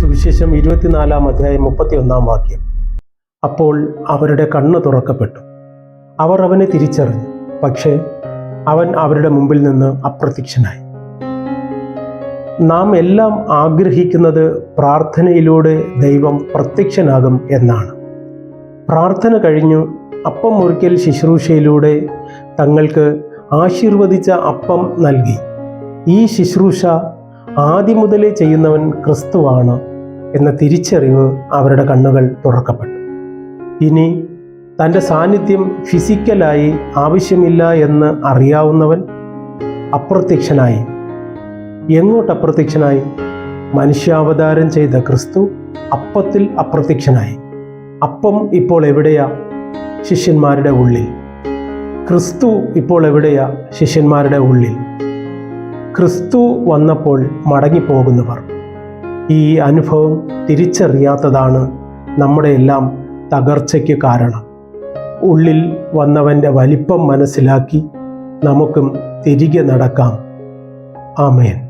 സുവിശേഷം ഇരുപത്തിനാലാം അധ്യായം മുപ്പത്തിയൊന്നാം വാക്യം. അപ്പോൾ അവരുടെ കണ്ണ് തുറക്കപ്പെട്ടു. അവർ അവനെ തിരിച്ചറിഞ്ഞു. പക്ഷേ അവൻ അവരുടെ മുമ്പിൽ നിന്ന് അപ്രത്യക്ഷനായി. നാം എല്ലാം ആഗ്രഹിക്കുന്നത് പ്രാർത്ഥനയിലൂടെ ദൈവം പ്രത്യക്ഷനാകും എന്നാണ്. പ്രാർത്ഥന കഴിഞ്ഞു. അപ്പം ഒരിക്കൽ ശുശ്രൂഷയിലൂടെ തങ്ങൾക്ക് ആശീർവദിച്ച അപ്പം നൽകി. ഈ ശുശ്രൂഷ ആദ്യം മുതലേ ചെയ്യുന്നവൻ ക്രിസ്തുവാണ് എന്ന തിരിച്ചറിവ് അവരുടെ കണ്ണുകൾ തുറക്കപ്പെട്ടു. ഇനി തന്റെ സാന്നിധ്യം ഫിസിക്കലായി ആവശ്യമില്ല എന്ന് അറിയാവുന്നവൻ അപ്രത്യക്ഷനായി. എങ്ങോട്ട് അപ്രത്യക്ഷനായി മനുഷ്യാവതാരം ചെയ്ത ക്രിസ്തു അപ്പത്തിൽ അപ്രത്യക്ഷനായി. അപ്പം ഇപ്പോൾ എവിടെയാ? ശിഷ്യന്മാരുടെ ഉള്ളിൽ. ക്രിസ്തു ഇപ്പോൾ എവിടെയാ? ശിഷ്യന്മാരുടെ ഉള്ളിൽ. ക്രിസ്തു വന്നപ്പോൾ മടങ്ങിപ്പോകുന്നവർ. ഈ അനുഭവം തിരിച്ചറിയാത്തതാണ് നമ്മുടെ എല്ലാം തകർച്ചയ്ക്ക് കാരണം. ഉള്ളിൽ വന്നവന്റെ വലിപ്പം മനസ്സിലാക്കി നമുക്കും തിരികെ നടക്കാം. ആമേൻ.